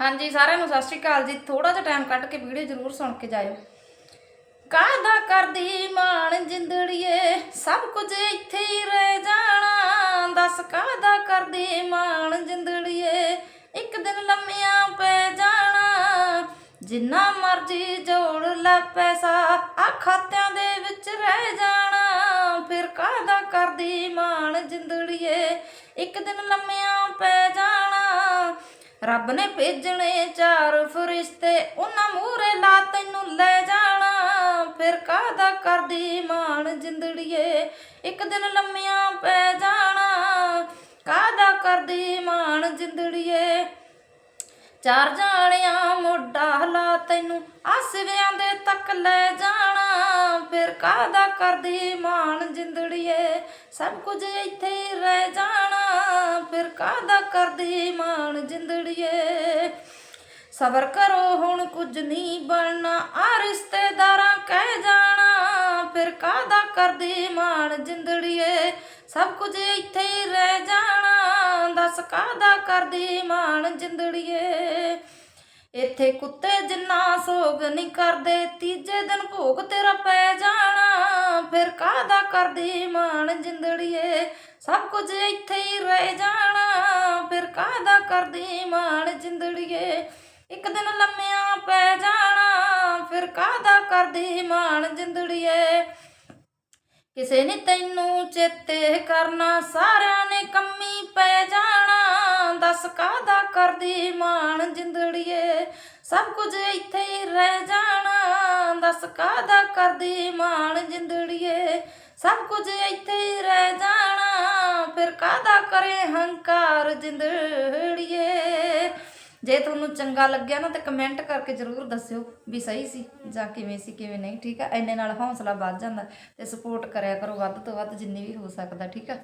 ਹਾਂਜੀ, ਸਾਰਿਆਂ ਨੂੰ ਸਤਿ ਸ਼੍ਰੀ ਅਕਾਲ ਜੀ। ਥੋੜਾ ਜਿਹਾ ਟਾਈਮ ਕੱਢ ਕੇ ਵੀਡੀਓ ਜ਼ਰੂਰ ਸੁਣ ਕੇ ਜਾਇਓ। ਕਾਹਦਾ ਕਰਦੀ ਮਾਣ ਜਿੰਦੜੀਏ? ਸਭ ਕੁਝ ਇੱਥੇ ਹੀ ਰਹਿ ਜਾਣਾ। ਦੱਸ ਕਾਹਦਾ ਕਰਦੀ ਮਾਣ ਜਿੰਦੜੀਏ? ਇੱਕ ਦਿਨ ਲੰਮਿਆਂ ਪੈ ਜਾਣਾ। ਜਿੰਨਾ ਮਰਜ਼ੀ ਜੋੜ ਲੈ ਪੈਸਾ ਆ ਖਾਤਿਆਂ ਦੇ ਵਿੱਚ ਰਹਿ ਜਾਣਾ। ਫਿਰ ਕਾਹਦਾ ਕਰਦੀ ਮਾਣ ਜਿੰਦੜੀਏ? ਇੱਕ ਦਿਨ ਲੰਮਿਆਂ ਪੈ ਜਾਣਾ। ਰੱਬ ਨੇ ਭੇਜਣੇ ਚਾਰ ਫਰਿਸ਼ਤੇ, ਉਹਨਾਂ ਮੂਹਰੇ ਲਾ ਤੈਨੂੰ ਲੈ ਜਾਣਾ। ਫਿਰ ਕਾਹਦਾ ਕਰਦੀ ਮਾਣ ਜਿੰਦੜੀਏ, ਇੱਕ ਦਿਨ ਲੰਮਿਆਂ ਪੈ ਜਾਣਾ। ਕਾਹਦਾ ਕਰਦੀ ਮਾਣ ਜਿੰਦੜੀਏ? ਚਾਰ ਜਾਣਿਆਂ ਮੋਢਾ ਹਲਾ ਤੈਨੂੰ, ਆਸਵਿਆਂ ਦੇ ਤੱਕ ਲੈ ਜਾਣਾ। ਫਿਰ ਕਾਹਦਾ ਕਰਦੀ ਮਾਣ ਜਿੰਦੜੀਏ? ਸਭ ਕੁਝ ਇੱਥੇ ਰਹਿ ਜਾਣਾ। ਫਿਰ ਕਾਹਦਾ ਕਰਦੀ ਮਾਣ ਜਿੰਦੜੀਏ? ਸਬਰ ਕਰੋ, ਹੁਣ ਕੁਝ ਨਹੀਂ ਬਣਨਾ। ਆ ਰਿਸ਼ਤੇਦਾਰਾਂ ਕਹਿ ਜਾਣਾ, ਫਿਰ ਕਾਹਦਾ ਕਰਦੀ ਮਾਣ ਜਿੰਦੜੀਏ? ਸਭ ਕੁਝ ਇੱਥੇ ਹੀ ਰਹਿ ਜਾਣਾ, ਦੱਸ ਕਾਹਦਾ ਕਰਦੀ ਮਾਣ ਜਿੰਦੜੀਏ? ਇੱਥੇ ਕੁੱਤੇ ਜਿੰਨਾ ਸੋਗ ਨਹੀਂ ਕਰਦੇ, ਤੀਜੇ ਦਿਨ ਭੋਗ ਤੇਰਾ ਪੈ ਜਾਣਾ। ਕਾਹਦਾ ਕਰਦੀ ਮਾਣ ਜਿੰਦੜੀਏ? ਸਭ ਕੁਝ ਇੱਥੇ ਹੀ ਰਹਿ ਜਾਣਾ, ਫਿਰ ਕਾਹਦਾ ਕਰਦੀ ਮਾਣ ਜਿੰਦੜੀਏ? ਇੱਕ ਦਿਨ ਲੰਮਿਆਂ ਪੈ ਜਾਣਾ, ਫਿਰ ਕਾਹਦਾ ਕਰਦੀ ਮਾਣ ਜਿੰਦੜੀਏ? ਕਿਸੇ ਨੇ ਤੈਨੂੰ ਚੇਤੇ ਕਰਨਾ, ਸਾਰਿਆਂ ਨੇ ਕੰਮੀ ਪੈ ਜਾਣਾ, ਦੱਸ ਕਾਹਦਾ ਕਰਦੀ ਮਾਣ ਜਿੰਦੜੀਏ? ਸਭ ਕੁਝ ਇੱਥੇ ਹੀ ਰਹਿ ਜਾਣਾ ਦੱਸ ਕਾਹਦਾ ਕਰਦੀ ਮਾਣ ਜਿੰਦੜੀਏ? ਸਭ ਕੁਝ ਇੱਥੇ ਹੀ ਰਹਿ ਜਾਣਾ, ਫਿਰ ਕਾਹਦਾ ਕਰੇ ਹੰਕਾਰ ਜਿੰਦੜੀਏ? ਜੇ ਤੁਹਾਨੂੰ ਚੰਗਾ ਲੱਗਿਆ ਨਾ ਤਾਂ ਕਮੈਂਟ ਕਰਕੇ ਜਰੂਰ ਦੱਸਿਓ ਵੀ ਸਹੀ ਸੀ ਜਾਂ ਕਿਵੇਂ ਸੀ, ਕਿਵੇਂ ਨਹੀਂ, ਠੀਕ ਆ? ਇੰਨੇ ਨਾਲ ਹੌਸਲਾ ਵੱਧ ਜਾਂਦਾ ਤੇ ਸਪੋਰਟ ਕਰਿਆ ਕਰੋ ਵੱਧ ਤੋਂ ਵੱਧ ਜਿੰਨੀ ਵੀ ਹੋ ਸਕਦਾ, ਠੀਕ ਆ?